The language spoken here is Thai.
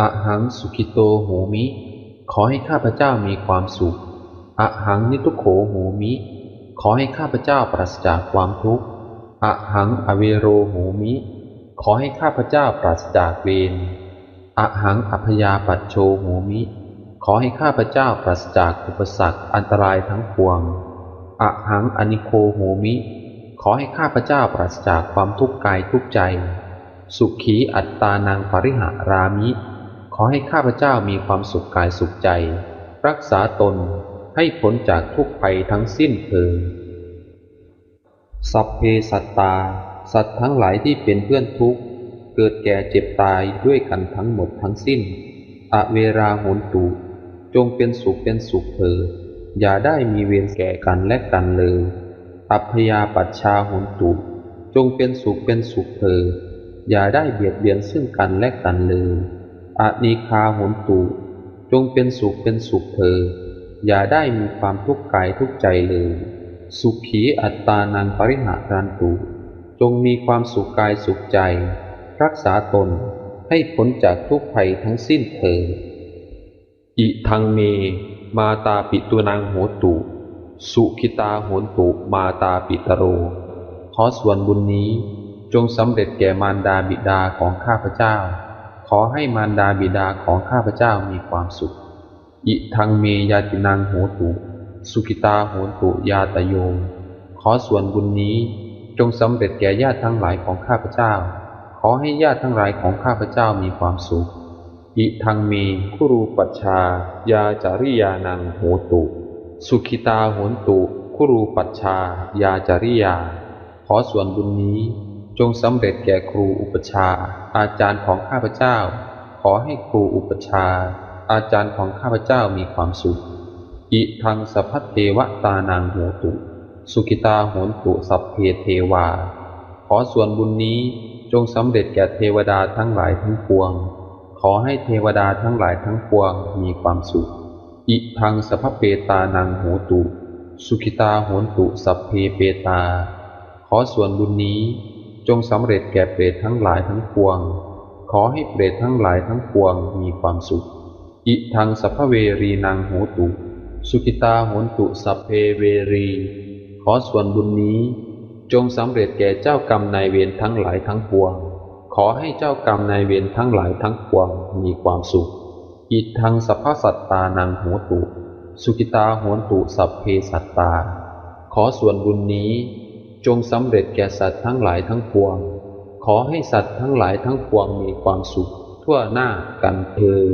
อะหังสุขิโตโหมิ ขอให้ข้าพเจ้ามีความสุขอะหังนิทุโขโหมิ ขอให้ข้าพเจ้าปราศจากความทุกข์อะหังอเวโรโหมิ ขอให้ข้าพเจ้าปราศจากเวรอะหังอัพยาปัจโชโหมิ ขอให้ข้าพเจ้าปราศจากอุปสรรคอันตรายทั้งปวงอะหังอนิโคโหมิ ขอให้ข้าพเจ้าปราศจากความทุกข์กายทุกใจ สุขีอัตตานังปริหารามิ ขอให้ข้าพเจ้ามีความสุขกายสุขใจ รักษาตนให้พ้นจากทุกภัยทั้งสิ้นเถิดสัพเพสัตตา สัตว์ทั้งหลายที่เป็นเพื่อนทุกข์ เกิดแก่เจ็บตายด้วยกันทั้งหมดทั้งสิ้น อเวราโหนตุ จงเป็นสุขเป็นสุขเถิดอย่าได้มีเวรแก่กันและกันเลย อัพยาปัชชาโหนตุ จงเป็นสุขเป็นสุขเถิดอย่าได้เบียดเบียนซึ่งกันและกันเลย อานิคาโหนตุจงเป็นสุขเป็นสุขเถิดอย่าได้มีความทุกข์กายทุกใจเลย สุขีอัตตานังปริหารันตุ จงมีความสุขกายสุขใจ รักษาตนให้พ้นจากทุกภัยทั้งสิ้นเถิดอิทังเม มาตาปิตุนังโหตุ สุขิตาโหนตุมาตาปิตโร ขอส่วนบุญนี้จงสำเร็จแก่มารดาบิดาของข้าพเจ้า อให้มารดาบิดาของข้าพเจ้ามีความสุข อิทังเมยาตินังโหตุ สุขิตาโหตุยาตโยขอส่วนบุญนี้จงสำเร็จแก่ญาติทั้งหลายของข้าพเจ้า ขอให้ญาติทั้งหลายของข้าพเจ้ามีความสุข อิทังเมคุรูปัชชา ยาจาริยานังโหตุ สุขิตาโหตุคุรูปัชชา ยาจาริยา ขอส่วนบุญนี้ จงสำเร็จแก่ครูอุปชา อาจารย์ของข้าพเจ้า ขอให้ครูอุปชา อาจารย์ของข้าพเจ้ามีความสุข อิทังสัพพเทวตานังโหตุ สุขิตาโหนตุสัพเพเทวา ขอส่วนบุญนี้จงสำเร็จแก่เทวดาทั้งหลายทั้งปวง ขอให้เทวดาทั้งหลายทั้งปวงมีความสุข อิทังสัพพเปตานังโหตุ สุขิตาโหนตุสัพเพเปตา ขอส่วนบุญนี้ จงสำเร็จแก่เปรตทั้งหลายทั้งปวง ขอให้เปรตทั้งหลายทั้งปวงมีความสุข อิทังสัพพเวรีนางโหตุ สุขิตาโหนตุสัพเพเวรี ขอส่วนบุญนี้ จงสำเร็จแก่เจ้ากรรมนายเวรทั้งหลายทั้งปวง ขอให้เจ้ากรรมนายเวรทั้งหลายทั้งปวงมีความสุข อิทังสัพพสัตตานังโหตุ สุขิตาโหนตุสัพเพสัตตา ขอส่วนบุญนี้ จงสำเร็จแก่สัตว์ทั้งหลายทั้งปวง ขอให้สัตว์ทั้งหลายทั้งปวงมีความสุขทั่วหน้ากันเธอ